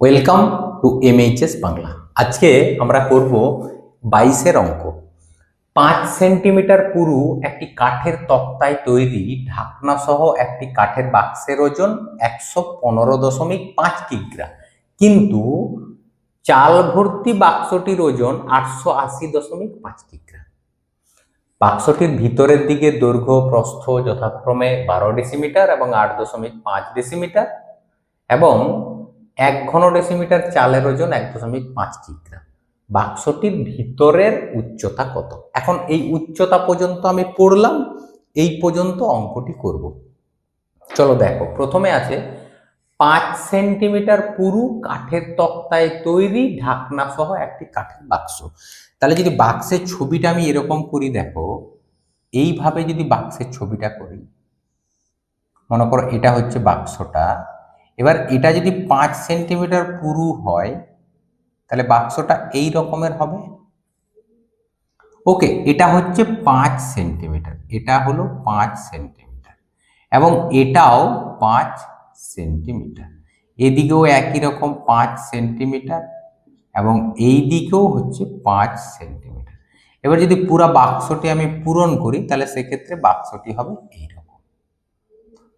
Welcome to এমএইচএস Bangla আজকে আমরা করব বাইশের অঙ্ক। পাঁচ সেন্টিমিটার পুরু একটি কাঠের তক্তায় তৈরি ঢাকনা সহ একটি কাঠের বাক্সের ওজন একশো পনেরো দশমিক পাঁচ কিগ্রা। কিন্তু চাল ভর্তি বাক্সটির ওজন আটশো আশি দশমিক পাঁচ কিগ্রা। বাক্সটির ভিতরের দিকে দৈর্ঘ্য, প্রস্থ যথাক্রমে বারো ডেসিমিটার এবং আট দশমিক পাঁচ ডেসিমিটার এবং এক ঘন ডেসিমিটার চালের ওজন এক দশমিক পাঁচ কিগ্রা। বাক্সটির ভিতরের উচ্চতা কত? এখন এই উচ্চতা পর্যন্ত আমি পড়লাম, এই পর্যন্ত অঙ্কটি করব। চলো দেখো, প্রথমে আছে পাঁচ সেন্টিমিটার পুরু কাঠের তক্তায় তৈরি ঢাকনা সহ একটি কাঠের বাক্স। তাহলে যদি বাক্সের ছবিটা আমি এরকম করি, দেখো, এইভাবে যদি বাক্সের ছবিটা করি, মনে করো এটা হচ্ছে বাক্সটা এবার এটা যদি পাঁচ সেন্টিমিটার পুরু হয়, তাহলে বাক্সটা এই রকমের হবে? ওকে, এটা হচ্ছে পাঁচ সেন্টিমিটার, এটা হলো পাঁচ সেন্টিমিটার এবং এটাও পাঁচ সেন্টিমিটার। এদিকেও একই রকম পাঁচ সেন্টিমিটার এবং এই দিকেও হচ্ছে পাঁচ সেন্টিমিটার। এবার যদি পুরো বাক্সটি আমি পূরণ করি, তাহলে সেক্ষেত্রে বাক্সটি হবে এইরকম।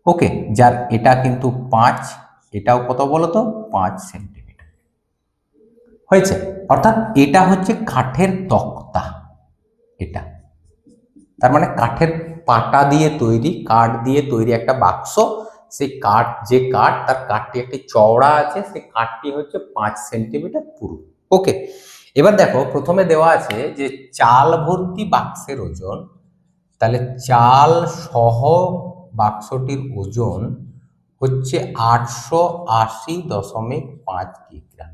ওকে, যার এটা কিন্তু পাঁচ এটাও কত বলো তো পাঁচ সেন্টিমিটার। হয়েছে? অর্থাৎ এটা হচ্ছে কাঠের তক্তা। এটা। তার মানে কাঠের পাটা দিয়ে তৈরি, কাঠ দিয়ে তৈরি একটা বাক্স। সেই কাঠ, যে কাঠ, তার কাঠটি একটি চওড়া আছে, সেই কাঠটি হচ্ছে পাঁচ সেন্টিমিটার পুরু। ওকে। এবার দেখো, প্রথমে দেওয়া আছে যে চাল ভর্তি বাক্সের ওজন, তাহলে চাল সহ বাক্সটির ওজন হচ্ছে আটশো আশি দশমিক পাঁচ কিগ্রাম।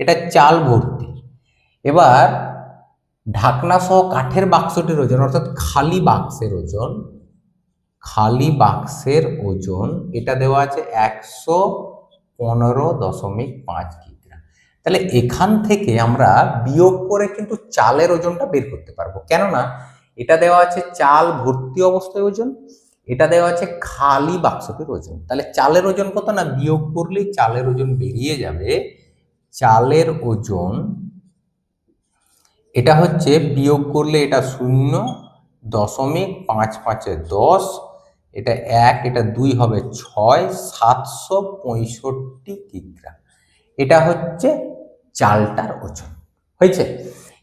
এটা চাল ভর্তি। এবার ঢাকনা সহ কাঠের বাক্সটির ওজন, অর্থাৎ খালি বাক্সের ওজন, খালি বাক্সের ওজন, এটা দেওয়া আছে একশো পনেরো দশমিক পাঁচ কিগ্রাম। তাহলে এখান থেকে আমরা বিয়োগ করে কিন্তু চালের ওজনটা বের করতে পারব। কেননা এটা দেওয়া আছে চাল ভর্তি অবস্থায় ওজন এটা দেওয়া আছে খালি বাক্সটির ওজন। তাহলে চালের ওজন কত না বিয়োগ করলেই চালের ওজন বেরিয়ে যাবে? চালের ওজন, এটা হচ্ছে বিয়োগ করলে এটা শূন্য, দশমিক পাঁচ পাঁচে দশ, এটা এক, এটা দুই হবে ছয়, সাতশো পঁয়ষট্টি কিগ্রা এটা হচ্ছে চালটার ওজন। হয়েছে?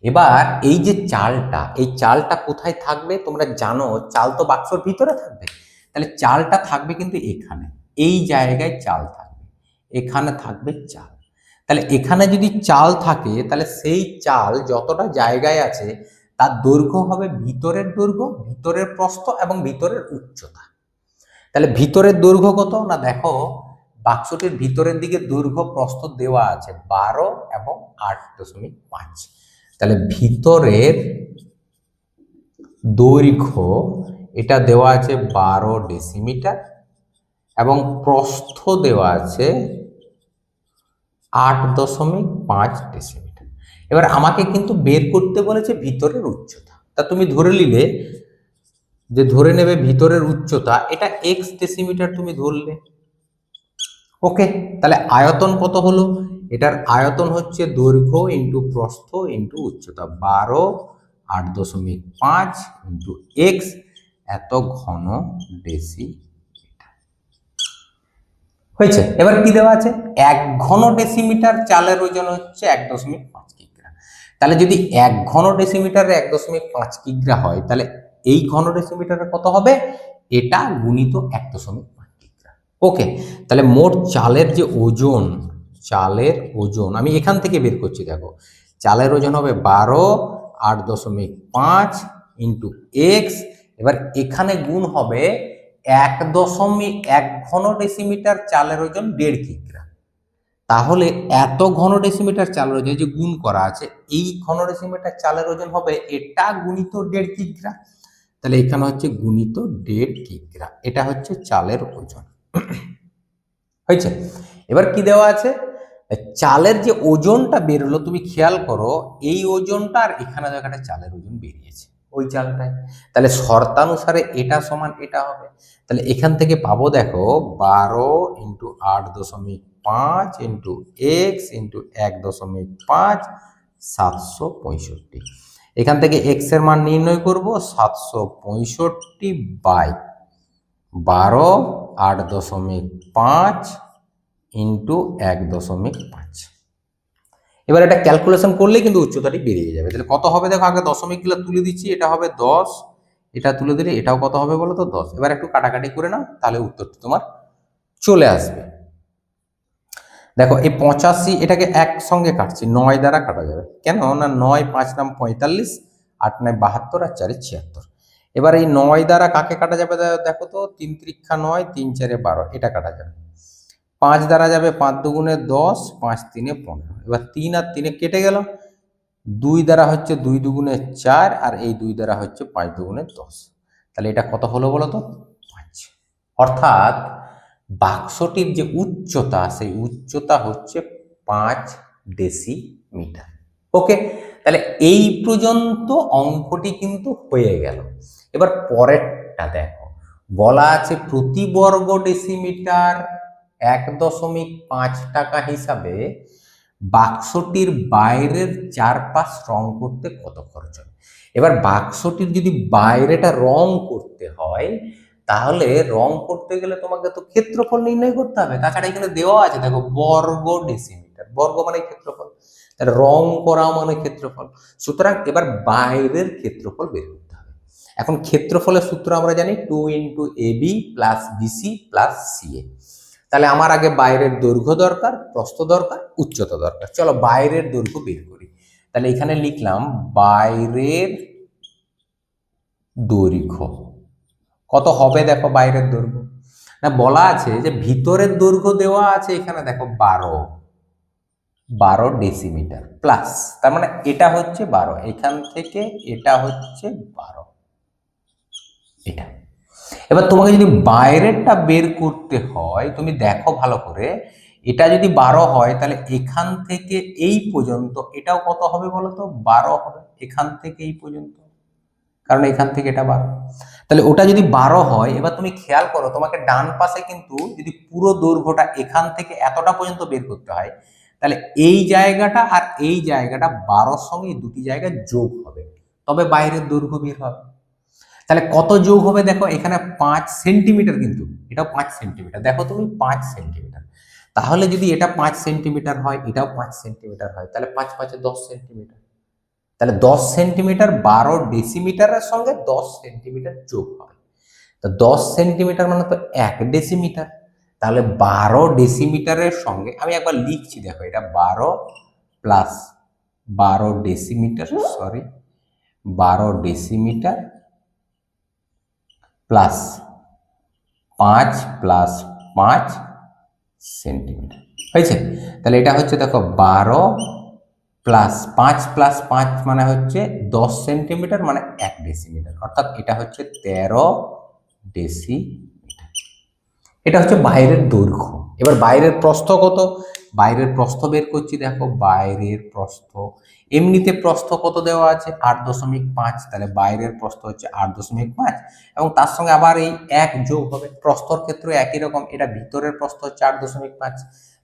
এবার এই যে চালটা, এই চালটা কোথায় থাকবে তোমরা জানো, চাল তো বাক্সর ভিতরে থাকবে। তাহলে চালটা থাকবে কিন্তু এখানে, এই জায়গায় চাল থাকবে, এখানে থাকবে চাল। তাহলে এখানে যদি চাল থাকে, তাহলে সেই চাল যতটা জায়গায় আছে, তার দৈর্ঘ্য হবে ভিতরের দৈর্ঘ্য, ভিতরের প্রস্থ এবং ভিতরের উচ্চতা। তাহলে ভিতরের দৈর্ঘ্য কত? না দেখো, বাক্সটির ভিতরের দিকে দৈর্ঘ্য প্রস্থ দেওয়া আছে বারো এবং আট দশমিক পাঁচ। তাহলে ভিতরের দৈর্ঘ্য এটা দেওয়া আছে বারো ডেসিমিটার এবং প্রস্থ দেওয়া আছে আট দশমিক পাঁচ ডেসিমিটার। এবার আমাকে কিন্তু বের করতে বলেছে ভিতরের উচ্চতা। তা তুমি ধরে নিলে যে ধরে নেবে ভিতরের উচ্চতা, এটা এক্স ডেসিমিটার তুমি ধরলে। ওকে, তাহলে আয়তন কত হলো? এটার আয়তন হচ্ছে দৈর্ঘ্য ইন্টু প্রস্থ ইন্টু উচ্চতা বারো, আট দশমিক পাঁচ ইন্টু এক্স এত ঘন ডেসি হয়েছে? এবার কি দেওয়া আছে? এক ঘন ডেসিমিটার চালের ওজন হচ্ছে এক দশমিক পাঁচ কিগ্রা। তাহলে যদি এক ঘন ডেসিমিটারে এক দশমিক পাঁচ কিগ্রা হয়, তাহলে এই ঘন ডেসিমিটারে কত হবে? এটা গুণিত এক দশমিক পাঁচ কিগ্রা। ওকে, তাহলে মোট চালের যে ওজন চালের ওজন, আমি এখান থেকে বের করছি দেখো, চালের ওজন হবে বারো, আট দশমিক পাঁচ ইন্টু এক্স, এবার এখানে গুণ হবে এক দশমিক এক ঘন ডেসিমিটার চালের ওজন দেড় কিগ্রা তাহলে এত ঘন ডেসিমিটার চালের ওজন যে গুণ করা আছে, এই ঘন ডেসিমিটার চালের ওজন হবে এটা গুণিত দেড় কিগ্রা তাহলে এখানে হচ্ছে গুণিত দেড় কিগ্রা এটা হচ্ছে চালের ওজন। হয়েছে? এবার কি দেওয়া আছে? চালের যে ওজনটা বেরোলো, তুমি খেয়াল করো, এই ওজনটা আর এখানে জায়গাটা চালের ওজন বেরিয়েছে। ওই চালটায়। তাহলে শর্তানুসারে এটা সমান এটা হবে। তাহলে এখান থেকে পাবো দেখো বারো ইন্টু আট দশমিক পাঁচ ইন্টু এক্স ইন্টু এক দশমিক পাঁচ, সাতশো পঁয়ষট্টি। এখান থেকে এক্সের মান নির্ণয় করব, সাতশো পঁয়ষট্টি বাই বারো, আট দশমিক পাঁচ ইন্টু এক দশমিক পাঁচ। এবার এটা ক্যালকুলেশন করলে কিন্তু উচ্চতাটি বেরিয়ে যাবে। তাহলে কত হবে দেখো, আগে দশমিকগুলো তুলে দিচ্ছি, এটা হবে দশ। এটা তুলে দিলে এটাও কত হবে বলো তো? দশ। এবার একটু কাটাকাটি করে নাও, তাহলে উত্তরটি তোমার চলে আসবে। দেখো, এই পঁচাশি এটাকে একসঙ্গে কাটছি, নয় দ্বারা কাটা যাবে। কেন? না, নয় পাঁচ নাম পঁয়তাল্লিশ, আট নয় বাহাত্তর, আর চারে ছিয়াত্তর। এবার এই নয় দ্বারা কাকে কাটা যাবে দেখো তো, তিন ত্রিক্ষা নয়, তিন চারে বারো, এটা কাটা যাবে। পাঁচ দ্বারা যাবে পাঁচ দুগুণে দশ, পাঁচ তিনে পনেরো। এবার তিন আর তিনে কেটে গেল। দুই দ্বারা হচ্ছে দুই দুগুণে চার আর এই দুই দ্বারা হচ্ছে পাঁচ দুগুণে দশ। তাহলে এটা কত হলো বলো তো? পাঁচ। অর্থাৎ বাক্সটির যে উচ্চতা, সেই উচ্চতা হচ্ছে পাঁচ ডেসি মিটার ওকে? তাহলে এই পর্যন্ত অঙ্কটি কিন্তু হয়ে গেল। এবার পরেরটা দেখো। বলা আছে প্রতি বর্গ ডেসিমিটার এক দশমিক পাঁচ টাকা হিসাবে বাক্সটির বাইরের চারপাশ রং করতে কত খরচ হবে? এবার বাক্সটির যদি বাইরেটা রং করতে হয়, তাহলে রং করতে গেলে তোমাকে তো ক্ষেত্রফল নির্ণয় করতে হবে। তাছাড়া এখানে দেওয়া আছে, দেখো, বর্গ ডেসিমিটার বর্গ মানে ক্ষেত্রফল। তাহলে রং করা মানে ক্ষেত্রফল। সুতরাং এবার বাইরের ক্ষেত্রফল বের করতে হবে। এখন ক্ষেত্রফলের সূত্র আমরা জানি two into A B plus BC plus CA তাহলে আমার আগে বাইরের দৈর্ঘ্য দরকার, প্রস্থ দরকার, উচ্চতা দরকার। চলো বাইরের দৈর্ঘ্য বের করি। তাহলে এখানে লিখলাম বাইরের দৈর্ঘ্য। কত হবে দেখো বাইরের দৈর্ঘ্য? না, বলা আছে যে ভিতরের দৈর্ঘ্য দেওয়া আছে এখানে দেখো বারো। বারো ডেসিমিটার প্লাস তার মানে এটা হচ্ছে বারো। এখান থেকে এটা হচ্ছে বারো। এটা। এবার তোমাকে যদি বাইরেরটা বের করতে হয়, তুমি দেখো ভালো করে, এটা যদি বারো হয়, তাহলে এখান থেকে এই পর্যন্ত এটাও কত হবে বলো তো? বারো হবে। এখান থেকে এই পর্যন্ত। কারণ এখান থেকে এটা বারো। তাহলে ওটা যদি বারো হয়, এবার তুমি খেয়াল করো, তোমাকে ডান পাশে কিন্তু যদি পুরো দৈর্ঘ্যটা এখান থেকে এতটা পর্যন্ত বের করতে হয়, তাহলে এই জায়গাটা আর এই জায়গাটা বারোর সঙ্গে দুটি জায়গা যোগ হবে। তবে বাইরের দৈর্ঘ্য বের হবে। তাহলে কত যোগ হবে দেখো? এখানে পাঁচ সেন্টিমিটার কিন্তু। এটাও পাঁচ সেন্টিমিটার দেখো তুমি, পাঁচ সেন্টিমিটার তাহলে যদি এটা পাঁচ সেন্টিমিটার হয়, এটাও পাঁচ সেন্টিমিটার হয়। তাহলে পাঁচ পাঁচে দশ সেন্টিমিটার তাহলে দশ সেন্টিমিটার বারো ডেসিমিটারের সঙ্গে দশ সেন্টিমিটার যোগ হবে। তো দশ সেন্টিমিটার মানে তো এক ডেসিমিটার তাহলে বারো ডেসিমিটারের সঙ্গে, আমি একবার লিখছি দেখো, এটা বারো প্লাস বারো ডেসিমিটার সরি বারো ডেসিমিটার প্লাস পাঁচ প্লাস পাঁচ সেন্টিমিটার হয়েছে? তাহলে এটা হচ্ছে দেখো বারো প্লাস পাঁচ প্লাস পাঁচ মানে হচ্ছে দশ সেন্টিমিটার মানে এক ডেসিমিটার অর্থাৎ এটা হচ্ছে তেরো ডেসিমিটার এটা হচ্ছে বাইরের দৈর্ঘ্য। এবার বাইরের প্রস্থ কত? বাইরের প্রস্থ বের করছি, দেখো বাইরের প্রস্থ। এমনিতে প্রস্থ কত দেওয়া আছে? আট দশমিক পাঁচ। তাহলে বাইরের প্রস্থ হচ্ছে আট দশমিক পাঁচ এবং তার সঙ্গে আবার এই এক যোগ হবে। প্রস্থর ক্ষেত্রে একই রকম, এটা ভিতরের প্রস্থ হচ্ছে আট দশমিক পাঁচ।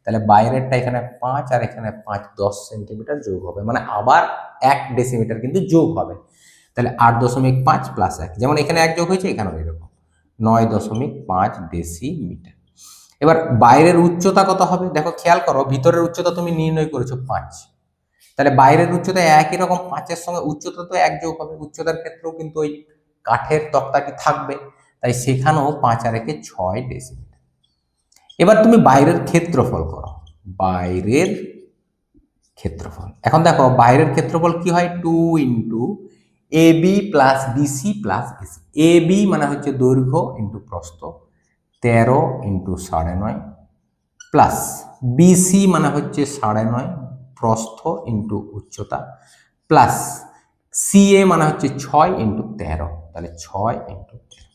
তাহলে বাইরেরটা এখানে পাঁচ আর এখানে পাঁচ দশ সেন্টিমিটার যোগ হবে। মানে আবার এক ডেসিমিটার কিন্তু যোগ হবে। তাহলে আট দশমিক পাঁচ প্লাস এক। যেমন এখানে এক যোগ হয়েছে, এখানেও এরকম। নয় দশমিক পাঁচ ডেসিমিটার। এবার বাইরের উচ্চতা কত হবে? দেখো, খেয়াল করো, ভিতরের উচ্চতা তুমি নির্ণয় করেছ পাঁচ। তাহলে বাইরের উচ্চতা একই রকম, পাঁচের সঙ্গে উচ্চতা তো এক যোগ হবে, উচ্চতার ক্ষেত্রেও কিন্তু ওই কাঠের তক্তাটি থাকবে। তাই সেখানেও পাঁচ আর একে ছয় ডেসিমিটার এবার তুমি বাইরের ক্ষেত্রফল করো। বাইরের ক্ষেত্রফল। এখন দেখো, বাইরের ক্ষেত্রফল কি হয়? Two into A B plus BC plus AC A B মানে হচ্ছে দৈর্ঘ্য ইন্টু প্রস্থ। তেরো ইন্টু সাড়ে নয় প্লাস বিসি মানে হচ্ছে সাড়ে নয় প্রস্থ ইন্টু উচ্চতা প্লাস সিএ মানে হচ্ছে ছয় ইন্টু তেরো, তাহলে ছয় ইন্টু তেরো।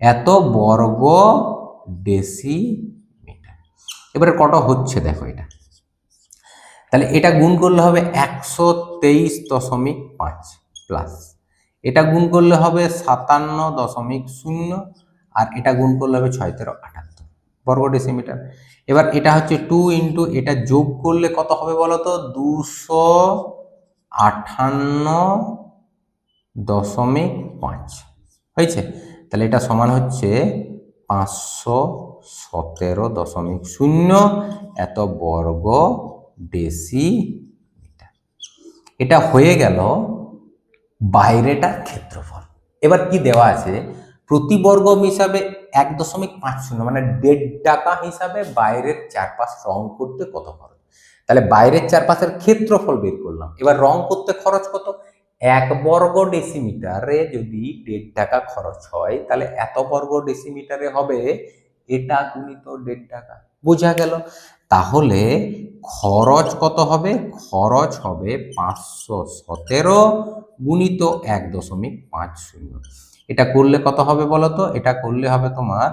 এত বর্গ ডেসিমিটার এবারে কত হচ্ছে দেখো এটা। তাহলে এটা গুণ করলে হবে একশো তেইশ দশমিক পাঁচ প্লাস এটা গুণ করলে হবে সাতান্ন দশমিক শূন্য আর এটা গুণ করলে হবে ছয় তেরো আটাত্তর। বর্গ ডেসিমিটার এবার এটা হচ্ছে টু ইন্টু এটা যোগ করলে কত হবে বলো তো? দুশো আঠান্ন দশমিক পাঁচ। হয়েছে? তাহলে এটা সমান হচ্ছে পাঁচশো সতেরো দশমিক শূন্য এত বর্গ ডেসিমিটার এটা হয়ে গেল বাইরেটার ক্ষেত্রফল। এবার কি দেওয়া আছে? প্রতি বর্গ হিসাবে এক দশমিক পাঁচ শূন্য মানে দেড় টাকা হিসাবে বাইরের চারপাশ রং করতে কত খরচ? তাহলে বাইরের চারপাশের ক্ষেত্রফল বের করলাম। এবার রং করতে খরচ কত? এক বর্গ ডেসিমিটারে যদি দেড় টাকা খরচ হয়, তাহলে এত বর্গ ডেসিমিটারে হবে এটা গুণিত দেড় টাকা। বোঝা গেল? তাহলে খরচ কত হবে? খরচ হবে পাঁচশো সতেরো গুণিত এক দশমিক পাঁচ শূন্য। এটা করলে কত হবে বলো তো এটা করলে হবে তোমার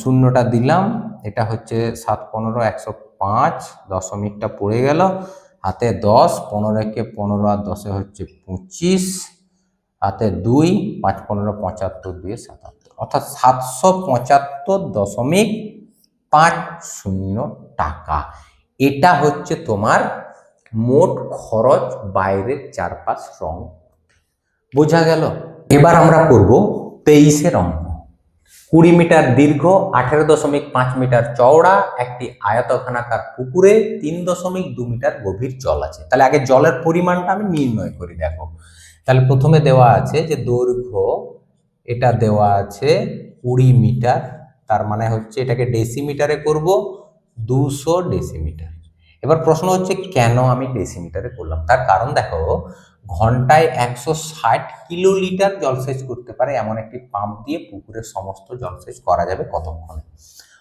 শূন্যটা দিলাম, এটা হচ্ছে সাত পনেরো, একশো পাঁচ, দশমিকটা পড়ে গেল। হাতে দশ, পনেরো একে পনেরো আর দশে হচ্ছে পঁচিশ। হাতে দুই, পাঁচ পনেরো, পঁচাত্তর দুই সাতাত্তর। অর্থাৎ সাতশো পঁচাত্তর দশমিক পাঁচ শূন্য টাকা। এটা হচ্ছে তোমার মোট খরচ বাইরের চারপাশ রং। বোঝা গেল? এবার আমরা করব তেইশের অঙ্ক কুড়ি মিটার দীর্ঘ, আঠেরো দশমিক পাঁচ মিটার চওড়া, একটি আয়তখানাকার পুকুরে তিন দশমিক দু মিটার গভীর জল আছে। তাহলে আগে জলের পরিমাণটা আমি নির্ণয় করি, দেখো। তাহলে প্রথমে দেওয়া আছে যে দৈর্ঘ্য, এটা দেওয়া আছে কুড়ি মিটার, তার মানে হচ্ছে এটাকে ডেসিমিটারে করব দুশো ডেসিমিটার। এবার প্রশ্ন হচ্ছে কেন আমি ডেসিমিটারে করলাম? তার কারণ দেখো ঘন্টায় একশো ষাট কিলোলিটার জলসেচ করতে পারে এমন একটি পাম্প দিয়ে পুকুরের সমস্ত জলসেচ করা যাবে কতক্ষণে?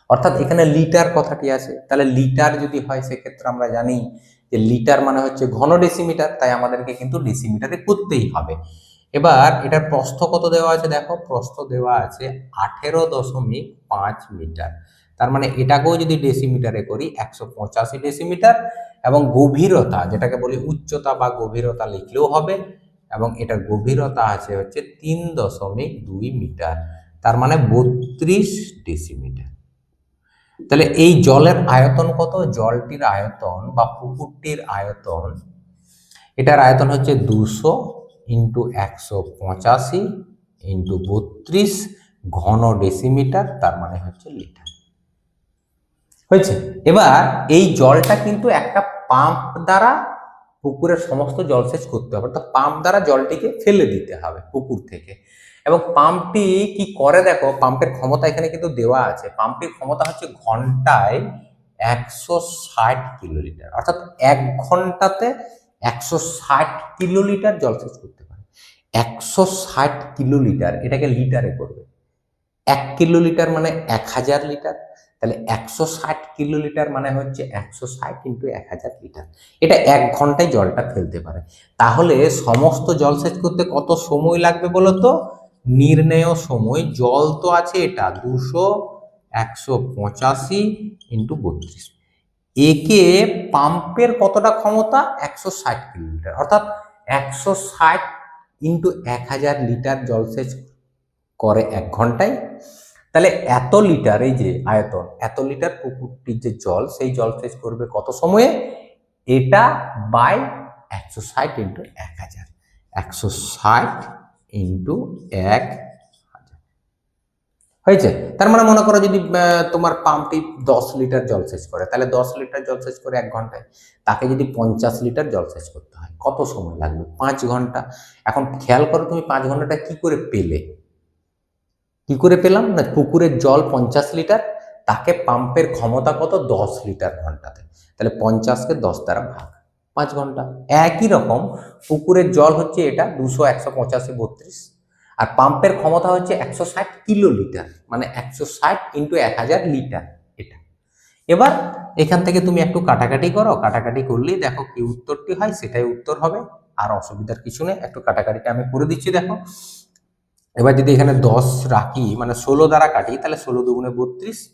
অর্থাৎ এখানে লিটার কথাটি আছে? তাহলে লিটার যদি হয় সেক্ষেত্রে আমরা জানি যে লিটার মানে হচ্ছে ঘন ডেসিমিটার তাই আমাদেরকে কিন্তু ডেসিমিটারে করতেই হবে। এবার এটার প্রস্থ কত দেওয়া আছে দেখো? প্রস্থ দেওয়া আছে আঠেরো দশমিক পাঁচ মিটার। তার মানে এটাকেও যদি ডেসিমিটারে করি, একশো পঁচাশি ডেসিমিটার এবং গভীরতা, যেটাকে বলি উচ্চতা বা গভীরতা লিখলেও হবে এবং এটার গভীরতা আছে হচ্ছে তিন দশমিক দুই মিটার, তার মানে বত্রিশ ডেসিমিটার তাহলে এই জলের আয়তন কত? জলটির আয়তন বা পুকুরটির আয়তন, এটার আয়তন হচ্ছে দুশো ইন্টু একশো পঁচাশি ইন্টু বত্রিশ ঘন ডেসিমিটার তার মানে হচ্ছে লিটার। হয়েছে? এবার এই জলটা কিন্তু একটা পাম্প দ্বারা পুকুরের সমস্ত জলসেচ করতে হবে। অর্থাৎ পাম্প দ্বারা জলটিকে ফেলে দিতে হবে পুকুর থেকে। এবং পাম্পটি কি করে দেখো? পাম্পের ক্ষমতা এখানে কিন্তু দেওয়া আছে। পাম্পটির ক্ষমতা হচ্ছে ঘন্টায় একশো ষাট কিলোলিটার। অর্থাৎ এক ঘন্টাতে একশো ষাট কিলোলিটার জলসেচ করতে পারে। একশো ষাট কিলোলিটার এটাকে লিটারে করবে। এক কিলোলিটার মানে এক হাজার লিটার। তাহলে একশো ষাট কিলোলিটার মানে হচ্ছে একশো ষাট ইন্টু এক হাজার লিটার। এটা এক ঘন্টায় জলটা ফেলতে পারে। তাহলে সমস্ত জলসেচ করতে কত সময় লাগবে বলো তো? নির্ণেয় সময়। জল তো আছে এটা দুশো একশো পঁচাশি ইন্টু বত্রিশ। একে পাম্পের কতটা ক্ষমতা? একশো ষাট কিলোমিটার অর্থাৎ একশো ষাট ইন্টু এক হাজার লিটার জলসেচ করে এক ঘন্টায়। তাহলে এত লিটার, এই যে আয়তন, এত লিটার পুকুরটির যে জল, সেই জল সেচ করবে কত সময়ে? এটা বাই একশো ষাট ইন্টু এক হাজার। একশো ষাট ইন্টু এক হাজার। হয়েছে? তার মানে মনে করো যদি তোমার পাম্পটি দশ লিটার জল সেচ করে, তাহলে দশ লিটার জল সেচ করে এক ঘন্টায়, তাকে যদি পঞ্চাশ লিটার জল সেচ করতে হয়, কত সময় লাগবে? পাঁচ ঘণ্টা। এখন খেয়াল করো তুমি পাঁচ ঘন্টাটা কি করে পেলে? কি করে পেলাম? না, পুকুরের জল পঞ্চাশ লিটার, তাকে পাম্পের ক্ষমতা কত? দশ লিটার ঘন্টাতে। তাহলে পঞ্চাশকে দশ দ্বারা ভাগ। পাঁচ ঘণ্টা। একই রকম, পুকুরের জল হচ্ছে এটা দুশো, একশো পঁচাশি, বত্রিশ। আর পাম্পের ক্ষমতা হচ্ছে একশো ষাট কিলো লিটার মানে একশো ষাট ইন্টু এক হাজার লিটার এটা। এবার এখান থেকে তুমি একটু কাটাকাটি করো। কাটাকাটি করলেই দেখো কি উত্তরটি হয়, সেটাই উত্তর হবে। আর অসুবিধার কিছু নেই, একটু কাটাকাটিটা আমি করে দিচ্ছি, দেখো। এবার যদি এখানে দশ রাখি মানে ষোলো দ্বারা কাটি, তাহলে ষোলো দুগুণে বত্রিশ।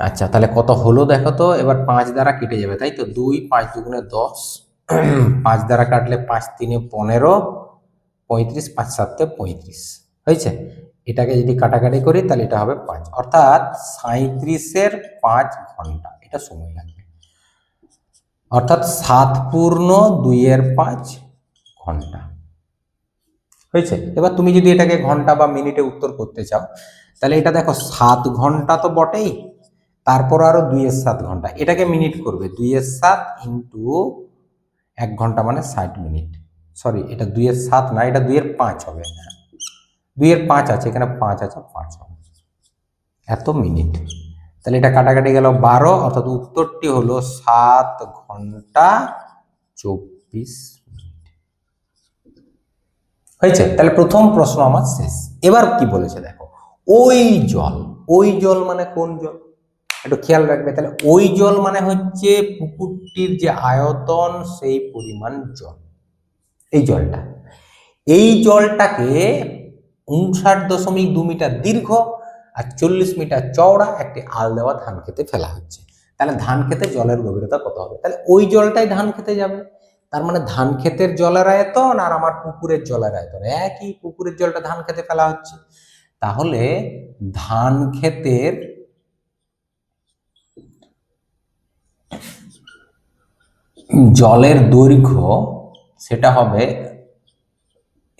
আচ্ছা তাহলে কত হলো দেখো তো? এবার পাঁচ দ্বারা কেটে যাবে, তাই তো? দুই, পাঁচ দুগুণে দশ। পাঁচ দ্বারা কাটলে পাঁচ তিনে পনেরো, পঁয়ত্রিশ, পাঁচ সাতে পঁয়ত্রিশ। হয়েছে? এটাকে যদি কাটাকাটি করি, তাহলে এটা হবে পাঁচ। অর্থাৎ সাঁত্রিশের পাঁচ ঘণ্টা, এটা সময় লাগবে। অর্থাৎ সাত পূর্ণ দুইয়ের পাঁচ ঘণ্টা। হয়েছে? এবার তুমি যদি এটাকে ঘণ্টা বা মিনিটে উত্তর করতে চাও, তাহলে এটা দেখো, সাত ঘণ্টা তো বটেই। তারপর আরও দুইয়ের সাত ঘণ্টা। এটাকে মিনিট করবে। দুইয়ের সাত ইন্টু এক ঘণ্টা মানে ষাট মিনিট। সরি, এটা দুইয়ের সাত না, এটা দুইয়ের পাঁচ হবে। হ্যাঁ দুইয়ের পাঁচ আছে, এখানে পাঁচ আছে, পাঁচ হবে। এত মিনিট। তাহলে এটা কাটাকাটি গেল বারো, অর্থাৎ উত্তরটি হলো সাত ঘণ্টা চব্বিশ হয়েছে? তাহলে প্রথম প্রশ্ন আমার শেষ। এবার কি বলেছে দেখো? ওই জল ওই জল মানে কোন জল? একটু খেয়াল রাখবে, তাহলে ওই জল মানে হচ্ছে পুকুরটির যে আয়তন, সেই পরিমাণ জল। এই জলটা। এই জলটাকে উনষাট দশমিক দু মিটার দীর্ঘ আর চল্লিশ মিটার চওড়া একটি আল দেওয়া ধান খেতে ফেলা হচ্ছে। তাহলে ধান খেতে জলের গভীরতা কত হবে? তাহলে ওই জলটাই ধান খেতে যাবে। তার মানে ধান ক্ষেতের জলের আয়তন আর আমার পুকুরের জলের আয়তন। একই পুকুরের জলটা ধান খেতে ফেলা হচ্ছে। তাহলে ধান ক্ষেতের জলের দৈর্ঘ্য সেটা হবে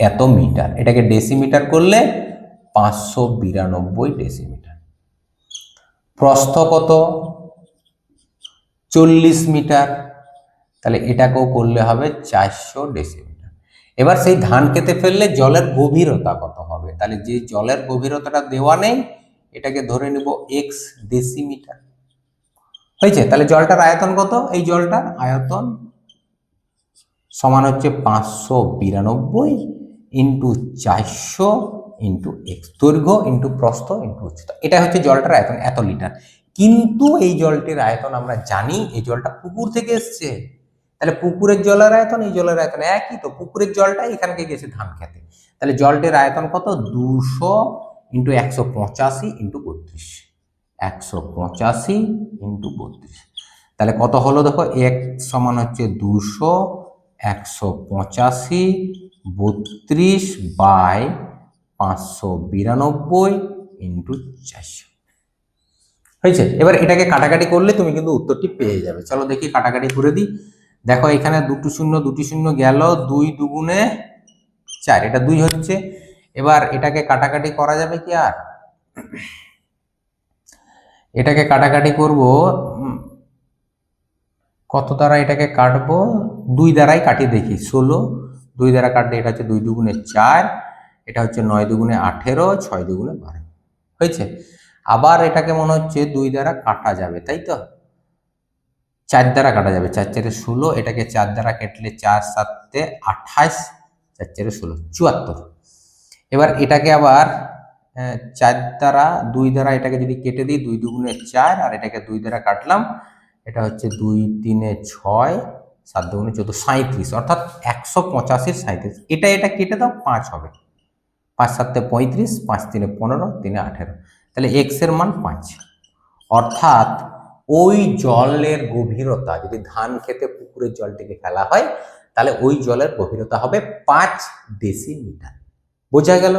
এত মিটার। এটাকে ডেসিমিটার করলে পাঁচশো বিরানব্বই ডেসিমিটার। প্রস্থ কত? চল্লিশ মিটার। তাহলে এটাকেও করলে হবে চারশো ডেসিমিটার এবার সেই ধান খেতে ফেললে জলের গভীরতা কত হবে? তাহলে যে জলের গভীরতাটা দেওয়া নেই, এটাকে ধরে নিব এক্স ডেসিমিটার হয়েছে? তাহলে জলটার আয়তন কত? এই জলটার আয়তন সমান হচ্ছে পাঁচশো বিরানব্বই ইন্টু চারশো ইন্টু এক্স দৈর্ঘ্য ইন্টু প্রস্থ ইন্টু উচ্চতা। এটা হচ্ছে জলটার আয়তন, এত লিটার। কিন্তু এই জলটির আয়তন আমরা জানি, এই জলটা পুকুর থেকে এসছে। তাহলে পুকুরের জলের আয়তন, এই জলের আয়তন একই তো। পুকুরের জলটা এখানকে গেছে ধান খেতে। তাহলে জলটির আয়তন কত? দুশো ইন্টু একশো পঁচাশি ইন্টু বত্রিশ। একশো পঁচাশি ইন্টু বত্রিশ। তাহলে কত হলো দেখো? এক সমান হচ্ছে দুশো একশো পঁচাশি বত্রিশ বাই পাঁচশো বিরানব্বই ইন্টু চারশো। হয়েছে? এবার এটাকে কাটাকাটি করলে তুমি কিন্তু উত্তরটি পেয়ে যাবে। চলো দেখি কাটাকাটি করে দিই। দেখো এখানে দুটো শূন্য, দুটি শূন্য গেল, দুই দুগুণে চার, এটা দুই হচ্ছে। এবার এটাকে কাটাকাটি করা যাবে কি আর? এটাকে কাটাকাটি করব কত দ্বারা এটাকে কাটবো? দুই দ্বারাই কাটি দেখি, ষোলো, দুই দ্বারা কাটলে এটা হচ্ছে দুই দুগুণে চার, এটা হচ্ছে নয় দুগুণে আঠেরো, ছয় দুগুণে বারো। হয়েছে? আবার এটাকে মনে হচ্ছে দুই দ্বারা কাটা যাবে, তাই তো? চার দ্বারা কাটা যাবে। চার চারে ষোলো, এটাকে চার দ্বারা কেটলে চার সাতে আঠাশ, চার চারে ষোলো, চুয়াত্তর। এবার এটাকে আবার চার দ্বারা, দুই দ্বারা এটাকে যদি কেটে দিই, দুই দুগুণে চার, আর এটাকে দুই দ্বারা কাটলাম, এটা হচ্ছে দুই তিনে ছয়, সাত দুগুণে চোদ্দ সাঁত্রিশ অর্থাৎ একশো পঁচাশির সাঁত্রিশ এটা এটা কেটে দাও, পাঁচ হবে। পাঁচ সাতে পঁয়ত্রিশ, পাঁচ তিনে পনেরো, তিনে আঠেরো। তাহলে এক্সের মান পাঁচ। অর্থাৎ ওই জলের গভীরতা, যদি ধান খেতে পুকুরের জলটিকে ফেলা হয়, তাহলে ওই জলের গভীরতা হবে পাঁচ ডেসিমিটার বোঝা গেল?